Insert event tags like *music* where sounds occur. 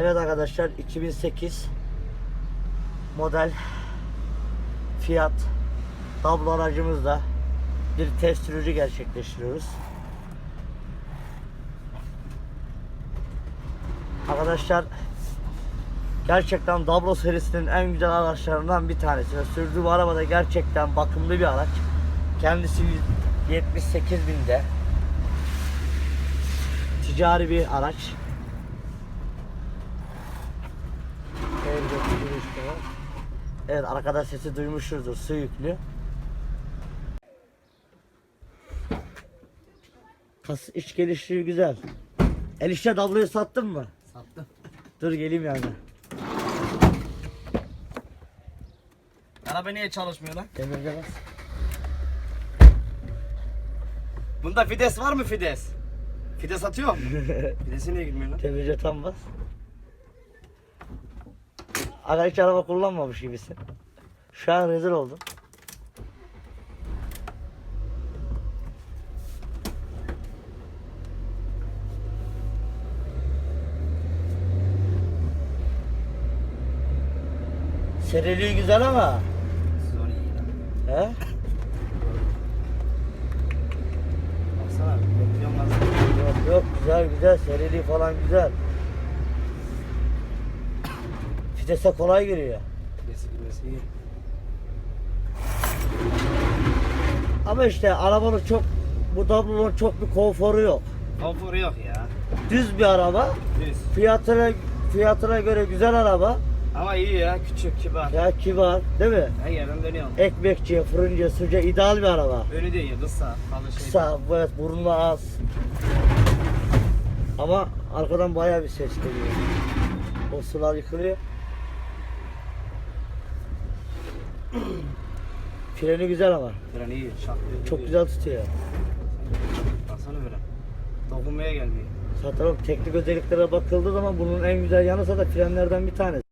Evet arkadaşlar 2008 model Fiat tablo aracımızla bir test sürücü gerçekleştiriyoruz. Arkadaşlar gerçekten Dablo serisinin en güzel araçlarından bir tanesi ve sürdüğüm araba da gerçekten bakımlı bir araç. Kendisi 78 binde ticari bir araç. Evde bir işte var. Evet arkada sesi duymuşuzdur su yüklü. Kas iç gelişi güzel. El işte dabloyu sattın mı? Sattım. Dur geleyim yani. Araba niye çalışmıyor lan? Demirde bas. Bunda fides var mı fides? Fides atıyor mu? *laughs* Fidesi niye girmiyor lan? Demirce tam bas. Aga hiç araba kullanmamış gibisin. Şu an rezil oldum. Seriliği güzel ama. Zor iyi lan. He? Baksana. Bekliyorum lan. Yok yok güzel güzel seriliği falan güzel. Fidese kolay giriyor. Fidesi girmesi iyi. Ama işte arabanın çok bu tablonun çok bir konforu yok. Konforu yok ya. Düz bir araba. Düz. Fiyatına fiyatına göre güzel araba. Ama iyi ya. Küçük, kibar. Ya kibar değil mi? Her yerden dönüyor. Ekmekçi, fırıncı, suca ideal bir araba. Önü de iyi. Kısa. Kalın şey. Kısa, evet burnu az. Ama arkadan bayağı bir ses geliyor. O sular yıkılıyor. *clears throat* Freni güzel ama. Fren iyi. Şaklıyor. Çok güzel tutuyor. Baksana fren. Dokunmaya gelmiyor. Zaten o teknik özelliklere bakıldığı zaman bunun en güzel yanı da frenlerden bir tanesi.